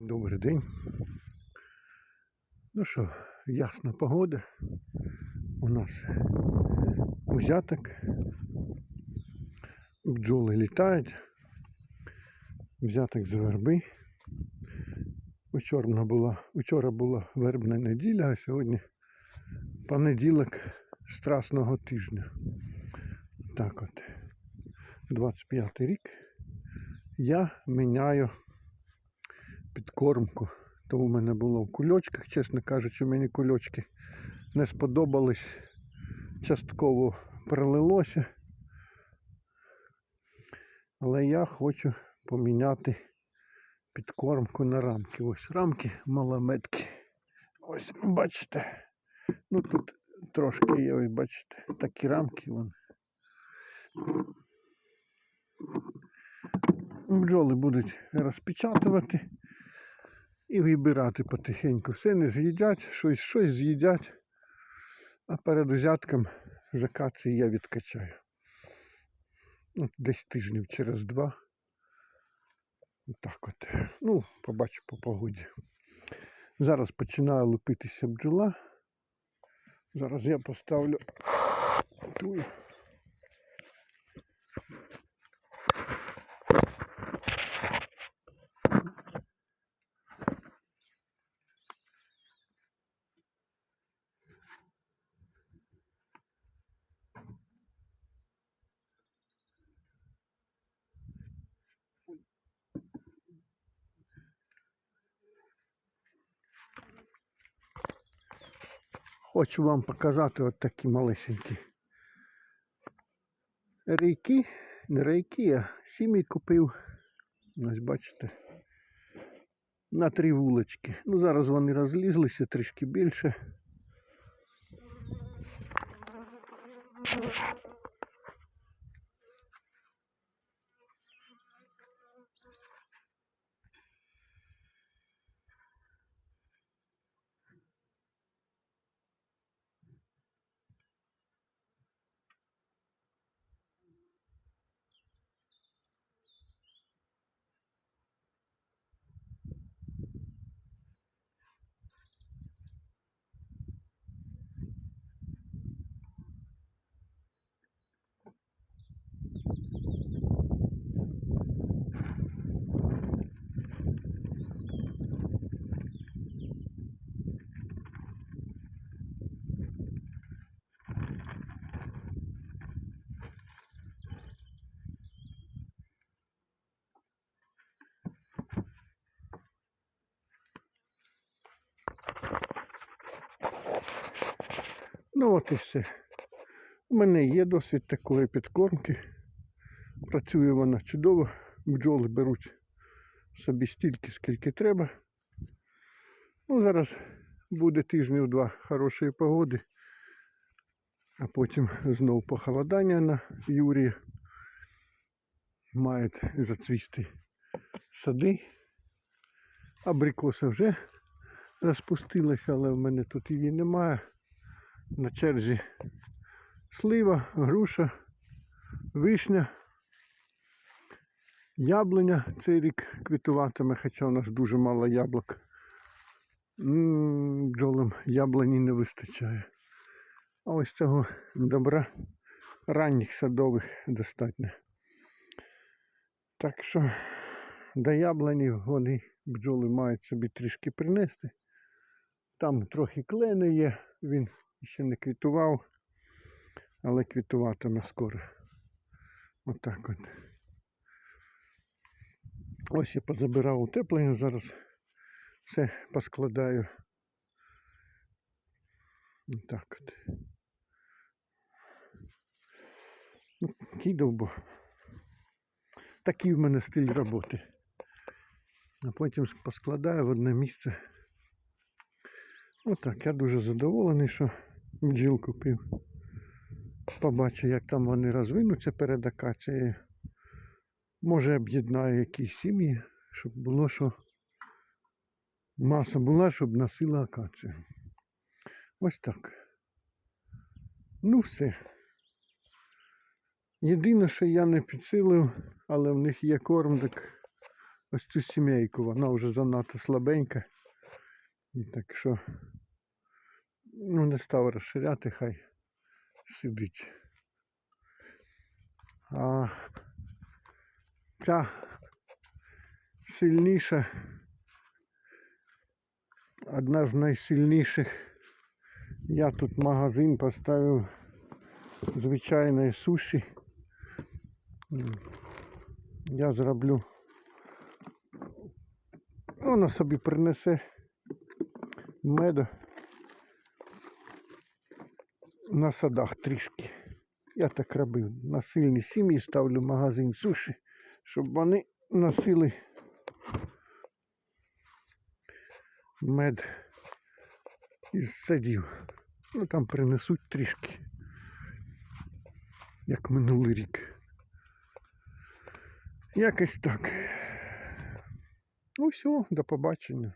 Добрий день. Ну що, ясна погода. У нас узяток. Бджоли літають. Взяток з верби. Вчора була, вчора була вербна неділя, а сьогодні понеділок страсного тижня. Так от. 25 рік. Я міняю підкормку. То у мене було в кульочках, чесно кажучи, мені кульочки не сподобались. Частково пролилося. Але я хочу поміняти підкормку на рамки. Ось рамки малометки. Ось бачите. Ну тут трошки є, ось бачите, такі рамки вон. Бджоли будуть розпечатувати і вибирати потихеньку. Все не з'їдять, щось, щось з'їдять, а перед узятком з я відкачаю. Ну, десь тижнів через два. Так от. Ну, побачу по погоді. Зараз починає лупитися бджола. Зараз я поставлю ту. Хочу вам показати от такі малесенькі рейки. Не рейки, а сім'ї купив. Ось бачите. На три вулички. Ну зараз вони розлізлися трішки більше. Ну от і все. У мене є досвід такої підкормки. Працює вона чудово. Бджоли беруть собі стільки, скільки треба. Ну, зараз буде тижнів два хорошої погоди, а потім знову похолодання на Юрії. Мають зацвісти сади. Абрикоса вже розпустилася, але в мене тут її немає. На черзі слива, груша, вишня, яблуня цей рік квітуватиме, хоча у нас дуже мало яблук. Бджолам яблуні не вистачає. А ось цього добра ранніх садових достатньо. Так що до яблуні вони бджоли мають собі трішки принести. Там трохи клени є, він ще не квітував, але квітуватиме скоро. Отак от. Ось я позабирав утеплення, зараз все поскладаю. Отак от. Ну, кидав, бо такий в мене стиль роботи. А потім поскладаю в одне місце. Отак, я дуже задоволений, що бджіл купив. Побачу, як там вони розвинуться перед акацією. Може об'єднаю якісь сім'ї, щоб було що маса була, щоб носила акацію. Ось так. Ну все. Єдине, що я не підсилив, але в них є корм, так ось цю сімейку. Вона вже занадто слабенька. І так що ну, не став розширяти, хай сидить. А ця сильніша, одна з найсильніших. Я тут магазин поставив звичайної суші. Я зроблю. Вона собі принесе меду на садах трішки. Я так робив. На сильні сім'ї ставлю магазин суші, щоб вони носили мед із садів. Ну там принесуть трішки, як минулий рік. Якось так. Ну все, до побачення.